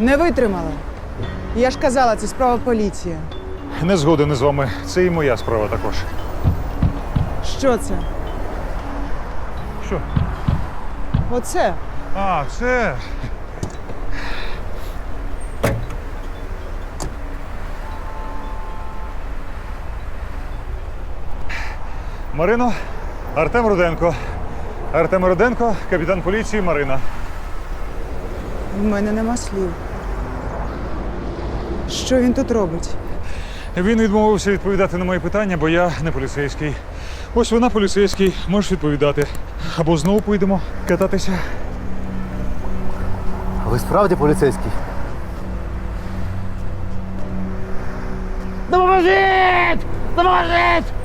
Не витримала. Я ж казала, це справа поліції. Не згоден із вами. Це і моя справа також. Що це? Що? Оце. А, це. Марино, Артем Руденко. Артем Руденко, капітан поліції Марина. В мене нема слів. Що він тут робить? Він відмовився відповідати на мої питання, бо я не поліцейський. Ось вона поліцейський, можеш відповідати. Або знову поїдемо кататися. Ви справді поліцейський? Допоможіть! Допоможіть!